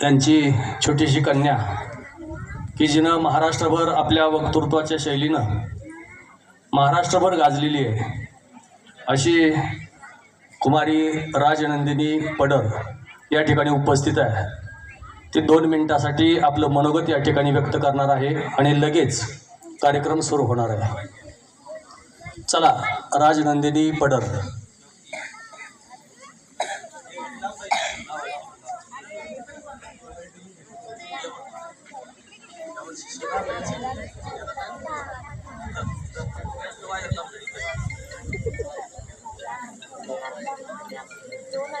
त्यांची छोटीशी कन्या की जिनं महाराष्ट्रभर आपल्या वक्तृत्वाच्या शैलीनं महाराष्ट्रभर गाजलेली आहे. अशी कुमारी राजनंदिनी पडर या ठिकाणी उपस्थित आहे. ती दोन मिनटासाठी आपलं मनोगत या ठिकाणी व्यक्त करणार आहे आणि लगेच कार्यक्रम सुरू होणार आहे. चला राजनंदिनी पडर.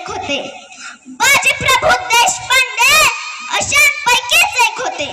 एक होते. बाजीप्रभू देशपांडे अशांपैकीच एक होते.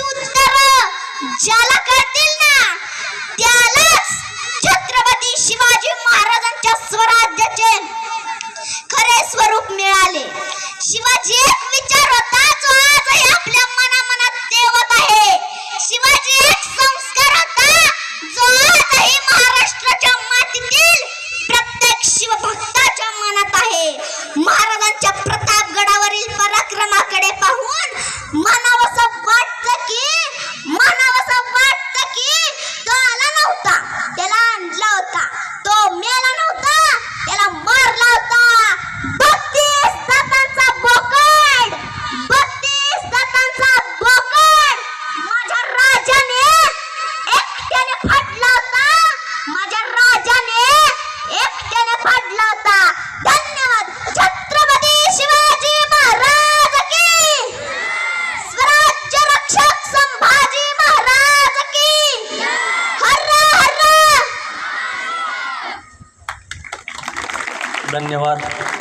याची ज्याला कळतील ना त्यालाच छत्रपती शिवाजी महाराजांच्या स्वराज्याचे खरे स्वरूप मिळाले. शिवाजी धन्यवाद.